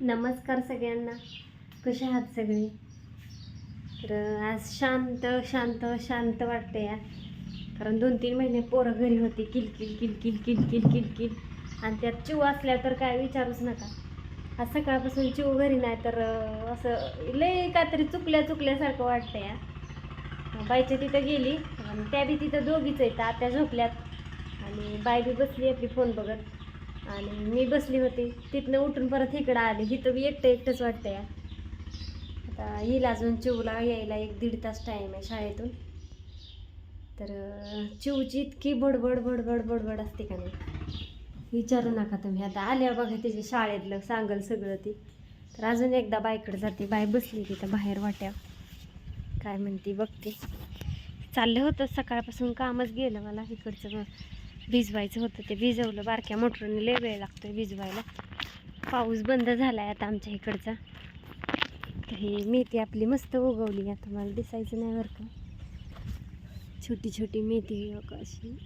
नमस्कार सगळ्यांना. कसे आहात सगळे? तर आज शांत शांत शांत वाटते या कारण दोन तीन महिने पोरं घरी होती. किलकिल किलकिल किलकिल किलकिल आणि त्यात चिव असल्या तर काय विचारूच नका. आज सकाळपासून चिव घरी नाही तर असं लय काहीतरी चुकल्या चुकल्यासारखं वाटतं या बाईच्या तिथं गेली. आणि त्या बी तिथं दोघीच आहेत. आत्या झोपल्यात. आणि बाई बी बसली आपली फोन बघत. आणि मी बसली होती. तिथनं उठून परत इकडं आले. इथं बी एकटं एकटंच वाटतं या आता येईल अजून चिवला यायला एक दीड तास टाईम आहे शाळेतून. तर चिवची इतकी बडबड बडबड बडबड असते का नाही? विचारू नका तुम्ही. आता आल्या बघा तिच्या शाळेतलं सांगल सगळं ती. तर अजून एकदा बाईकडे जाते. बाई बसली तिथं बाहेर वाट्या काय म्हणते बघते. चाललं होतं. सकाळपासून कामच गेलं मला इकडचं. भिजवायचं होतं ते भिजवलं बारक्या मोटरने लय वेळ लागतोय भिजवायला. पाऊस बंद झाला आहे आता आमच्या इकडचा. तर ही मेथी आपली मस्त उगवली आता मला दिसायचं नाही बरं का. छोटी छोटी मेथी अशी.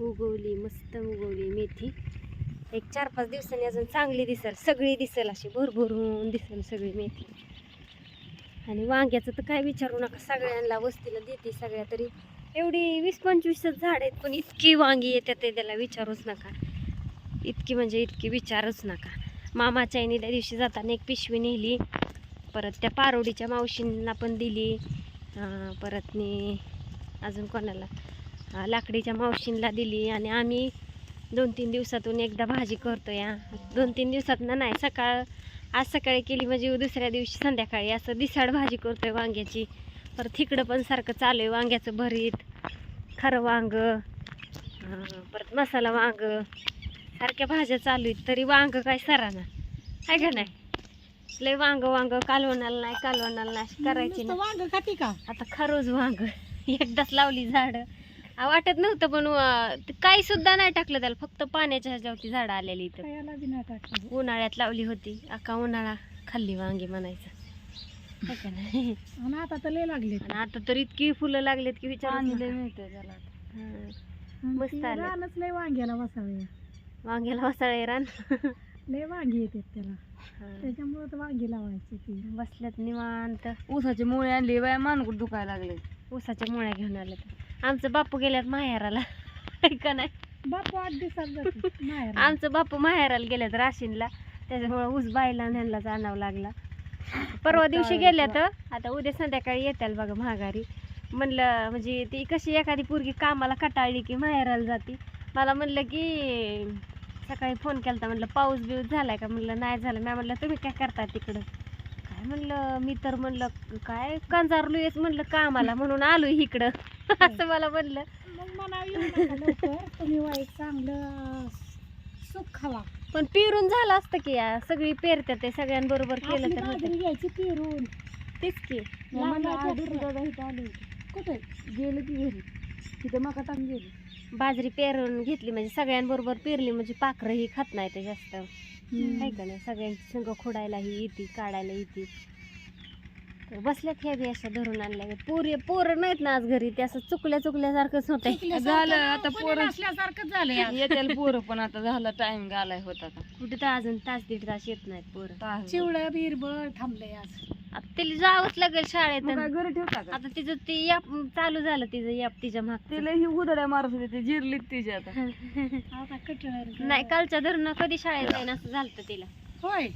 उगवली मस्त उगवली मेथी. एक चार पाच दिवसांनी अजून चांगली दिसेल सगळी दिसेल अशी भरभरून दिसेल सगळी मेथी. आणि वांग्याचं तर काय विचारू नका सगळ्यांना वस्तीला देते सगळ्या तरी. एवढी वीस पंचवीसच झाड आहेत पण इतकी वांगी येते ते त्याला विचारूच नका. इतकी म्हणजे इतकी विचारूच नका. मामाच्या आईने त्या दिवशी जाताना एक पिशवी नेली परत त्या पारोडीच्या मावशींना पण दिली परत मी अजून कोणाला लाकडीच्या मावशींना दिली आणि आम्ही दोन तीन दिवसातून एकदा भाजी करतो या दोन तीन दिवसातनं नाही सकाळ आज सकाळी केली म्हणजे दुसऱ्या दिवशी संध्याकाळी असं दिसाड भाजी करतोय वांग्याची. परत इकडं पण सारखं चालू आहे वांग्याचं भरीत खरं वांग परत मसाला वांग सारख्या भाज्या चालू आहेत तरी वांग काय सराना. आहे का नाही? लय वांग वांग कालवणाला नाही कालवणाला नाही करायची वांग खाती का? आता खरोच वांग. एकदाच लावली झाडं. वाटत नव्हतं पण अं, ते काही सुद्धा नाही टाकलं त्याला. फक्त पाण्याच्या ह्याच्यावरती झाडं आलेली इथं. खायला बी नाही टाकलं. उन्हाळ्यात लावली होती. अका उन्हाळा खाल्ली वांगी म्हणायचं. है का नाही? आणि आता तर लय लागले आणि आता तर इतकी फुलं लागलेत की विचार मिळते त्याला मस्त आले. रानच लय वांग्याला बसावे. वांग्याला वसाळे रान. लय वांगी येतात त्याला. त्याच्यामुळे तर वांगी लावायची ती. बसल्यात निवांत. ऊसाचे मुळे आणले बाय मानकुट दुखायला लागले ऊसाच्या मुळ्या घेऊन आल्यात आमचं बापू गेल्यात माहेराला. का नाही. बापू आठ दिवसात जातो माहेर आमचं बापू माहेराला गेल्यात राशीनला. त्याच्यामुळे ऊस बायला न्यायलाच आणावं लागला. परवा दिवशी गेल्यात आता उद्या संध्याकाळी येत्याल बघा महागारी म्हणलं म्हणजे ती कशी एखादी पोरगी कामाला कटाळली की माहेराला जाती. मला म्हणलं की सकाळी फोन केला म्हणलं पाऊस बिऊस झालाय का? म्हणलं नाही झालं. मी म्हणलं तुम्ही काय करता तिकडं? काय म्हणलं मी तर म्हणलं काय कंजारलो येत म्हणलं कामाला म्हणून आलो इकडं. असं मला म्हणलं. मग मला तुम्ही वाईट चांगलं सुख खावा. पण पिरून झालं असतं की या सगळी पेरतात ते सगळ्यांबरोबर केलं तर होतं. घ्यायची पिरून. तेच की. कुठे? गेलं घरी. तिथे मका टाकून गेली. बाजरी पेरून घेतली म्हणजे सगळ्यांबरोबर पेरली म्हणजे पाखरं ही खात नाही ते जास्त. आहे का नाही? सगळ्यांची संग खोडायला ही येते काढायला येते. बसल्यात ह्या बी अशा धरून आणल्या पोरी पोरं नाहीत ना आज घरी ते असं चुकल्या चुकल्यासारखंच होत झालं आता पोरं असल्यासारखंच झालं येतील पोरं पण आता झाला टाइम घालाय होता आता. कुठे तर अजून तास दीड तास येत नाहीत पोरं. चिवळं बिरबळ थांबलंय आज. आता तिला जावंच लागेल शाळेत. घरी ठेवता आता तिचं ते याप चालू झालं तिचं याप तिच्या माग तिला ही उदड्या मारत होते ते जिरलीत तिच्या आता. नाही कालच्या धरून कधी शाळेत जाईन असं झालं तिला. होय.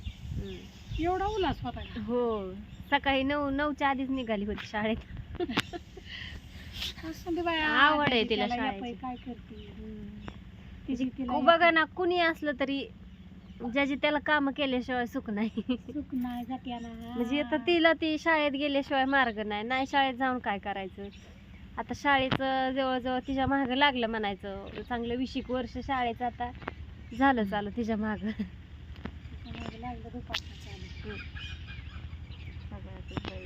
एवढा उल्हास होता हो. सकाळी नऊ नऊच्या आधीच निघाली होती शाळेत. आवड आहे तिला शाळेची. काय करते? तिची तिला को- बघा ना कुणी असलं तरी ज्याची त्याला काम केल्याशिवाय सुख नाही. सुख नाही जात्याला म्हणजे आता तिला ती शाळेत गेल्याशिवाय मार्ग नाही. नाही शाळेत जाऊन काय करायचं? आता शाळेचं जवळजवळ तिच्या मागं लागलं म्हणायचं. चांगलं वीस एक वर्ष शाळेचं आता झालं चालू तिच्या मागं. लागलं दुपारचं चालू.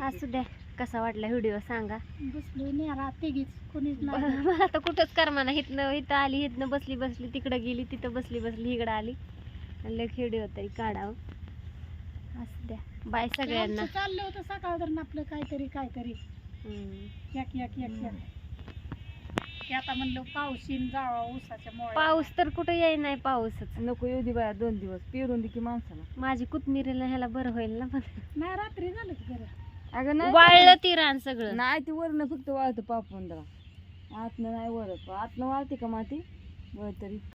असू द्या कसा वाटला व्हिडिओ सांगा. बसलो नेरा तिघीच कोणीच नाही. मला तर कुठंच करमाना इथनं इथं आली इथनं बसली बसली तिकडं गेली तिथं बसली बसली इकडं आली. म्हणलं व्हिडिओ तरी काढावं. असू द्या बाय सगळ्यांना. चाललं होतं सकाळ आपलं काहीतरी काहीतरी. एक एक एक एक. आता म्हणलं पावशीन जावा ऊसाच्या मोळ्या पाऊस तर कुठं येई नाही पाऊसच. नको येऊ दे बाया दोन दिवस. पेरून दे की माणसाला. माझी कोथमिरीला ह्याला बरं होईल ना पण. नाही रात्री झालं की बरं. अगं नाही वाळलं ती रान सगळं. नाही ती वरनं फक्त वाळतं पापून आतनं नाही वरत आतनं वाळते का माती? वर तरी